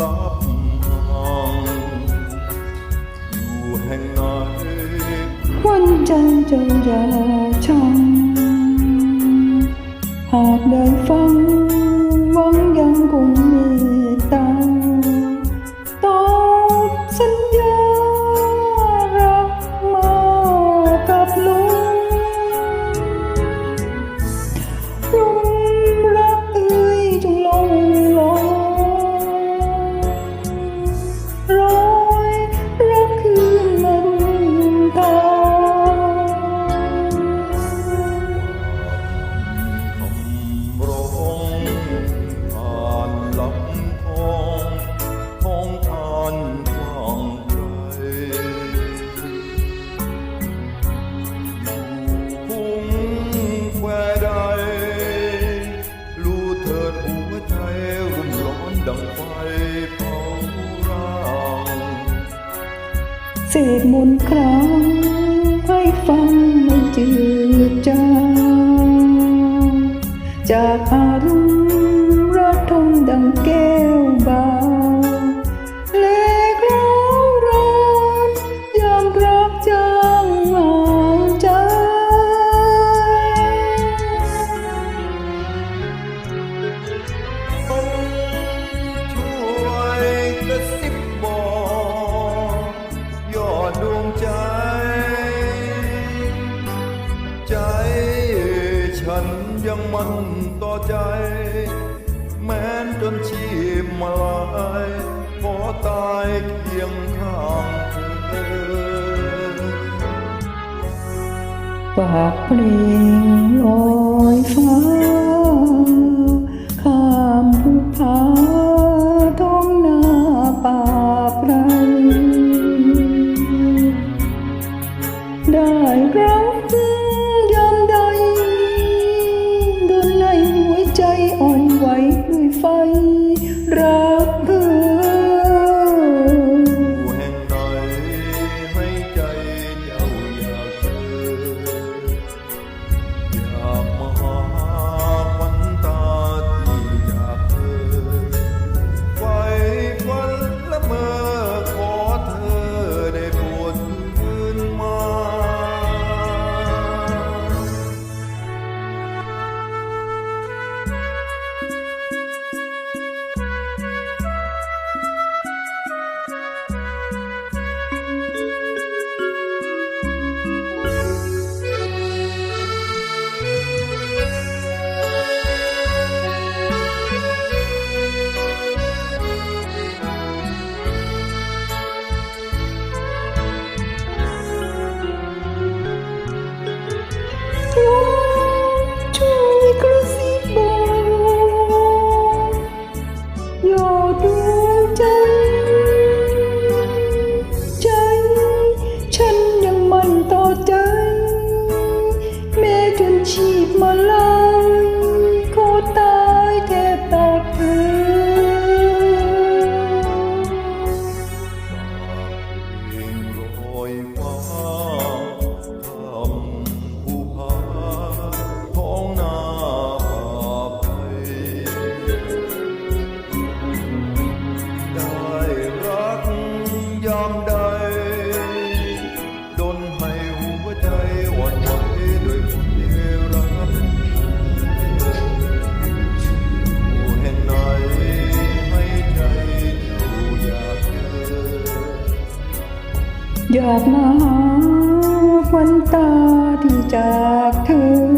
lấp hòn dù hành nói quân chân chân già trong hạt đời phong vẫn dân cùng พมนครั้งให้ฟังไม่จืดจางจากอารันยังมันต่อใจ แม้นจนชีพมาลายขอตายเคียงข้างเากเพลงลอยฟ้าข้ามภูเขา Rock. อยากมาหาควันตาที่จากเธอ